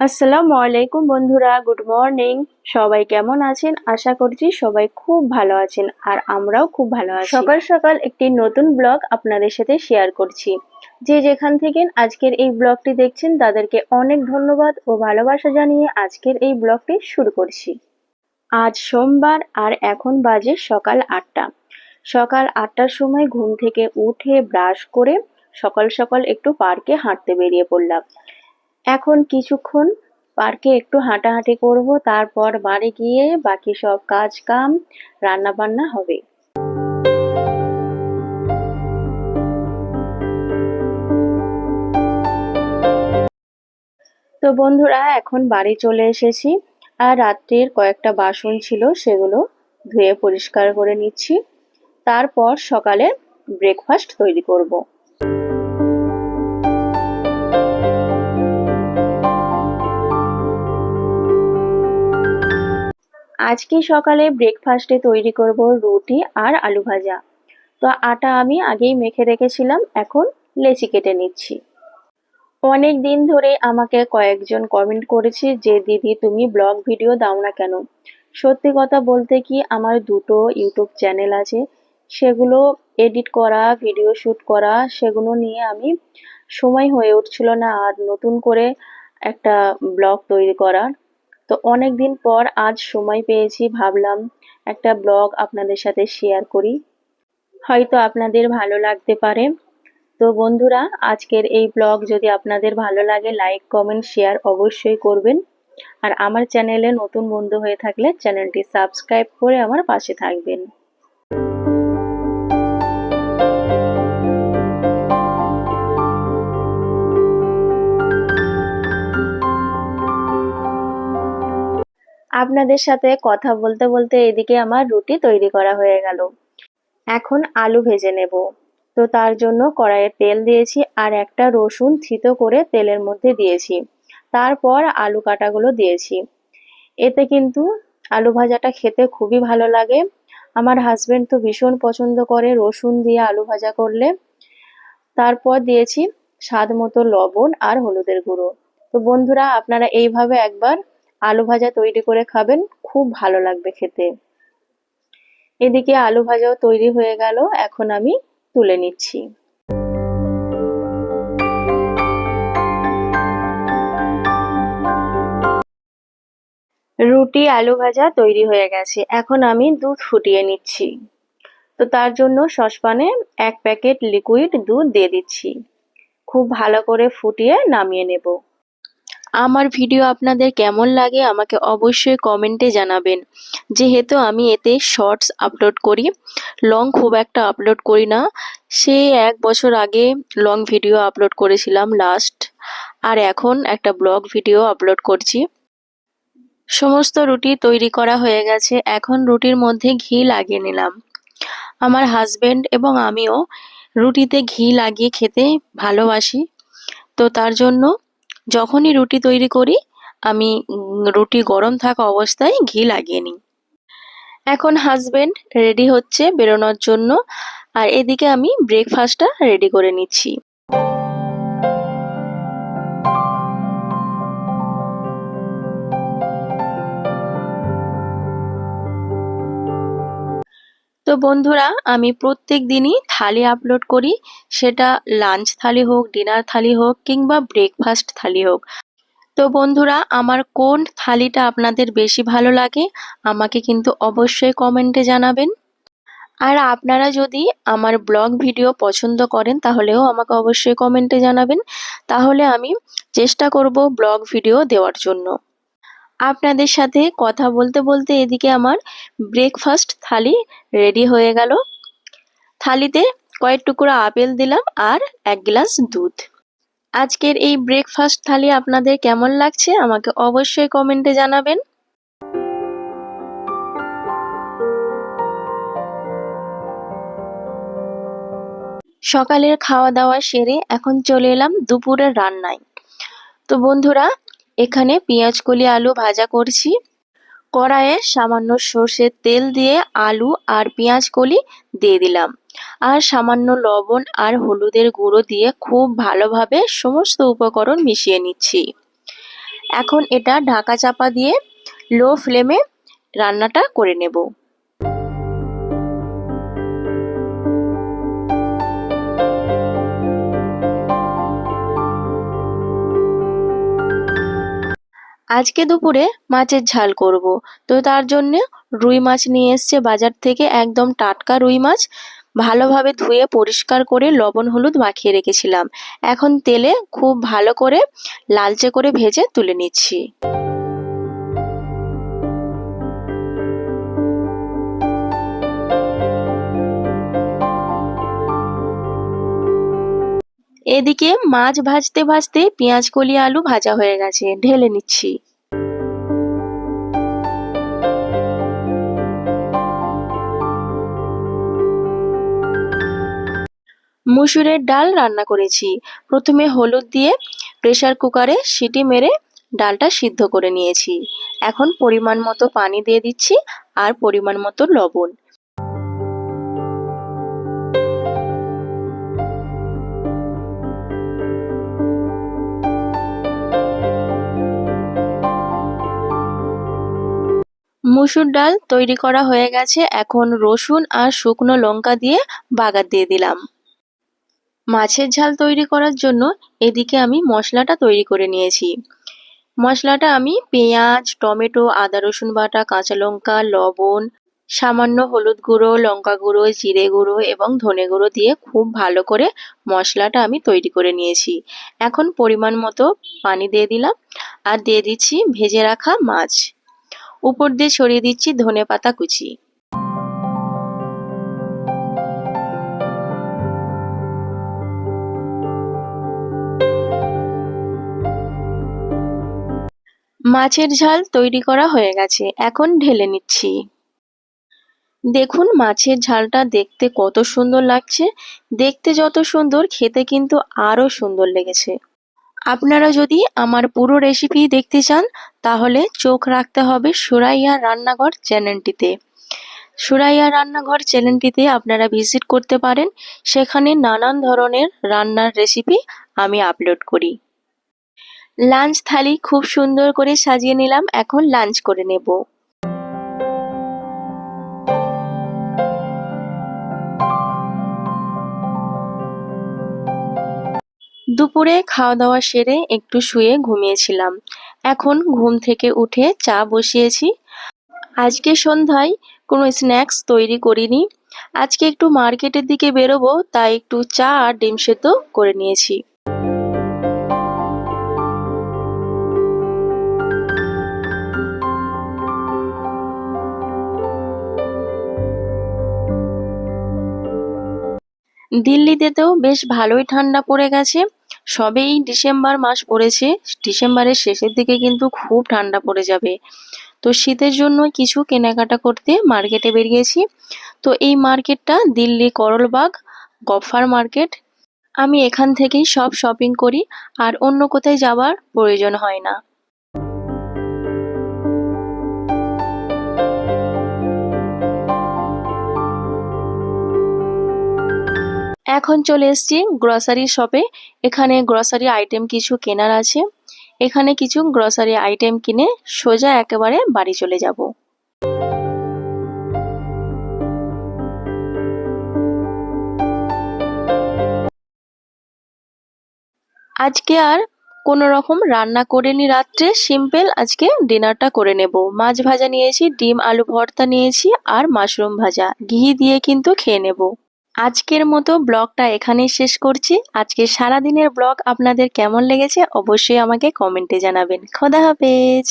আসসালামু আলাইকুম বন্ধুরা, গুড মর্নিং। সবাই কেমন আছেন? আশা করছি সবাই খুব ভালো আছেন আর আমরাও খুব ভালো আছি। সকাল সকাল একটি নতুন ব্লগ আপনাদের সাথে শেয়ার করছি। যে যেখান থেকে আজকের এই ব্লগটি দেখছেন, তাদেরকে অনেক ধন্যবাদ ও ভালোবাসা জানিয়ে আজকের এই ব্লগটি শুরু করছি। আজ সোমবার আর এখন বাজে সকাল আটটা। সকাল আটটার সময় ঘুম থেকে উঠে ব্রাশ করে সকাল সকাল একটু পার্কে হাঁটতে বেরিয়ে পড়লাম। এখন কিছুক্ষণ পার্কে একটু হাঁটাহাঁটি করব, তারপর বাড়ি গিয়ে বাকি সব কাজ কাম রান্না বান্না হবে তো বন্ধুরা, এখন বাড়ি চলে এসেছি আর রাত্রির কয়েকটা বাসন ছিল, সেগুলো ধুয়ে পরিষ্কার করে নিচ্ছি তারপর সকালে ব্রেকফাস্ট তৈরি করব। আজকে সকালে ব্রেকফাস্টে তৈরি করব রুটি আর আলু ভাজা। তো আটা আমি আগেই মেখে রেখেছিলাম, এখন লেচি কেটে নিচ্ছি। অনেক দিন ধরে আমাকে কয়েকজন কমেন্ট করেছে যে, দিদি, তুমি ব্লগ ভিডিও দাও না কেন? সত্যি কথা বলতে কি, আমার দুটো ইউটিউব চ্যানেল আছে। সেগুলো এডিট করা ভিডিও শ্যুট করা, সেগুলো নিয়ে আমি সময় হয়ে উঠছিল না আর নতুন করে একটা ব্লগ তৈরি করার। তো অনেক দিন পর আজ সময় পেয়েছি, ভাবলাম একটা ব্লগ আপনাদের সাথে শেয়ার করি। হয়তো আপনাদের ভালো লাগতে পারে। তো বন্ধুরা, আজকের এই ব্লগ যদি আপনাদের ভালো লাগে লাইক কমেন্ট শেয়ার অবশ্যই করবেন। আর আমার চ্যানেলে নতুন বন্ধু হয়ে থাকলে চ্যানেলটি সাবস্ক্রাইব করে আমার পাশে থাকবেন। আপনাদের সাথে কথা বলতে বলতে এদিকে আমার রুটি তৈরি করা হয়ে গেল। এখন আলু ভেজে নেব। তো তার জন্য কড়াইয়ে তেল দিয়েছি আর একটা রসুন থিতো করে তেলের মধ্যে দিয়েছি। তারপর আলু কাটাগুলো দিয়েছি। এতে কিন্তু আলু ভাজাটা খেতে খুবই ভালো লাগে। আমার হাজবেন্ড তো ভীষণ পছন্দ করে রসুন দিয়ে আলু ভাজা করলে। তারপর দিয়েছি স্বাদ মতো লবণ আর হলুদের গুঁড়ো। তো বন্ধুরা, আপনারা এইভাবে একবার আলু ভাজা তৈরি করে খাবেন, খুব ভালো লাগবে খেতে। এদিকে আলু ভাজাও তৈরি হয়ে গেল, এখন আমি তুলে নিচ্ছি। রুটি আলু ভাজা তৈরি হয়ে গেছে, এখন আমি দুধ ফুটিয়ে নিচ্ছি। তো তার জন্য সসপ্যানে এক প্যাকেট লিকুইড দুধ দিয়ে দিচ্ছি। খুব ভালো করে ফুটিয়ে নামিয়ে নেব। আমার ভিডিও আপনাদের কেমন লাগে আমাকে অবশ্যই কমেন্টে জানাবেন। যেহেতু আমি এতে শর্টস আপলোড করি লং খুব একটা আপলোড করি না, সে এক বছর আগে লং ভিডিও আপলোড করেছিলাম লাস্ট আর এখন একটা ব্লগ ভিডিও আপলোড করছি। সমস্ত রুটি তৈরি করা হয়ে গেছে, এখন রুটির মধ্যে ঘি লাগিয়ে নিলাম। আমার হাজবেন্ড এবং আমিও রুটিতে ঘি লাগিয়ে খেতে ভালোবাসি, তো তার জন্য যখনই রুটি তৈরি করি, আমি রুটি গরম থাকা অবস্থায় ঘি লাগিয়ে নিই। এখন হাজবেন্ড রেডি হচ্ছে বেরোনোর জন্য। আর এদিকে আমি ব্রেকফাস্টটা রেডি করে নিচ্ছি। তো বন্ধুরা, আমি প্রত্যেক দিনই থালি আপলোড করি। সেটা লাঞ্চ থালি হোক ডিনার থালি হোক, কিংবা ব্রেকফাস্ট থালি হোক। তো বন্ধুরা, আমার কোন থালিটা আপনাদের বেশি ভালো লাগে, আমাকে কিন্তু অবশ্যই কমেন্টে জানাবেন। আর আপনারা যদি আমার ব্লগ ভিডিও পছন্দ করেন, তাহলেও আমাকে অবশ্যই কমেন্টে জানাবেন। তাহলে আমি চেষ্টা করব ব্লগ ভিডিও দেওয়ার জন্য। আপনাদের সাথে কথা বলতে বলতে এদিকে আমার ব্রেকফাস্ট থালি রেডি হয়ে গেল। থালিতে কয়েক টুকরো আপেল দিলাম আর এক গ্লাস দুধ। আজকের এই ব্রেকফাস্ট থালি আপনাদের কেমন লাগছে আমাকে অবশ্যই কমেন্টে জানাবেন। সকালের খাওয়া দাওয়া সেরে এখন চলে এলাম দুপুরের রান্নায়। তো বন্ধুরা এখানে পেঁয়াজ কলি আলু ভাজা করছি। কড়াইয়ে সামান্য সর্ষের তেল দিয়ে আলু আর পেঁয়াজ কলি দিয়ে দিলাম। আর সামান্য লবণ আর হলুদের গুঁড়ো দিয়ে খুব ভালোভাবে সমস্ত উপকরণ মিশিয়ে নিচ্ছি। এখন এটা ঢাকা চাপা দিয়ে লো ফ্লেমে রান্নাটা করে নেব। আজকে দুপুরে মাছের ঝাল করব। তো তার জন্য রুই মাছ নিয়ে এসছে বাজার থেকে একদম টাটকা রুই মাছ। ভালোভাবে ধুয়ে পরিষ্কার করে লবণ হলুদ মাখিয়ে রেখেছিলাম। এখন তেলে খুব ভালো করে লালচে করে ভেজে তুলে নিচ্ছি। এদিকে মাছ ভাজতে ভাজতে পেঁয়াজ, কলি, আলু ভাজা হয়ে গেছে। ঢেলে নিচ্ছি। মুসুরের ডাল রান্না করেছি। প্রথমে হলুদ দিয়ে প্রেসার কুকারে সিটি মেরে ডালটা সিদ্ধ করে নিয়েছি। এখন পরিমাণ মতো পানি দিয়ে দিচ্ছি আর পরিমাণ মতো লবণ। মুসুর ডাল তৈরি করা হয়ে গেছে। এখন রসুন আর শুকনো লঙ্কা দিয়ে বাগার দিয়ে দিলাম। মাছের ঝাল তৈরি করার জন্য এদিকে আমি মশলাটা তৈরি করে নিয়েছি। মশলাটা আমি পেঁয়াজ, টমেটো, আদা রসুন বাটা, কাঁচা লঙ্কা, লবণ, সামান্য হলুদ গুঁড়ো, লঙ্কা গুঁড়ো, জিরে গুঁড়ো এবং ধনে গুঁড়ো দিয়ে খুব ভালো করে মশলাটা আমি তৈরি করে নিয়েছি। এখন পরিমাণ মতো পানি দিয়ে দিলাম। আর দিয়ে দিচ্ছি ভেজে রাখা মাছ। উপর দিয়ে ছড়িয়ে দিচ্ছি ধনে পাতা কুচি। মাছের ঝাল তৈরি করা হয়ে গেছে, এখন ঢেলে নিচ্ছি। দেখুন মাছের ঝালটা দেখতে কত সুন্দর লাগছে, দেখতে যত সুন্দর, খেতে কিন্তু আরও সুন্দর লেগেছে। আপনারা যদি আমার পুরো রেসিপি দেখতে চান, তাহলে চোখ রাখতে হবে সুরাইয়া রান্নাঘর চ্যানেলটিতে সুরাইয়া রান্নাঘর চ্যানেলটিতে আপনারা ভিজিট করতে পারেন। সেখানে নানান ধরনের রান্নার রেসিপি আমি আপলোড করি। লাঞ্চ থালি খুব সুন্দর করে সাজিয়ে নিলাম, এখন লাঞ্চ করে নেব। দুপুরে খাওয়া দাওয়া সেরে একটু শুয়ে ঘুমিয়েছিলাম। এখন ঘুম থেকে উঠে চা বসিয়েছি। আজকে সন্ধ্যায় কোনো স্ন্যাক্স তৈরি করিনি। আজকে একটু মার্কেটের দিকে বেরোবো, তাই একটু চা আর ডিম সেদ্ধ করে নিয়েছি। দিল্লিতে তো বেশ ভালোই ঠান্ডা পড়ে গেছে। সবেই ডিসেম্বর মাস পড়েছে। ডিসেম্বরের শেষের দিকে কিন্তু খুব ঠান্ডা পড়ে যাবে। তো শীতের জন্য কিছু কেনাকাটা করতে মার্কেটে বেরিয়েছি। তো এই মার্কেটটা দিল্লি, করলবাগ, গফার মার্কেট। আমি এখান থেকেই সব শপিং করি। আর অন্য কোথায় যাওয়ার প্রয়োজন হয় না। এখন চলে এসছি গ্রসারি শপে এখানে গ্রসারি আইটেম কিছু কেনার আছে। এখানে কিছু গ্রসারি আইটেম কিনে সোজা একেবারে বাড়ি চলে যাব। আজকে আর কোনো রকম রান্না করিনি রাত্রে। সিম্পল আজকে ডিনারটা করে নেব। মাছ ভাজা নিয়েছি, ডিম, আলু ভর্তা নিয়েছি আর মাশরুম ভাজা। ঘি দিয়ে কিন্তু খেয়ে নেব। আজকের মতো ব্লগটা এখানেই শেষ করছি। আজকে সারাদিনের ব্লগ আপনাদের কেমন লেগেছে অবশ্যই আমাকে কমেন্টে জানাবেন। খোদা হাফেজ।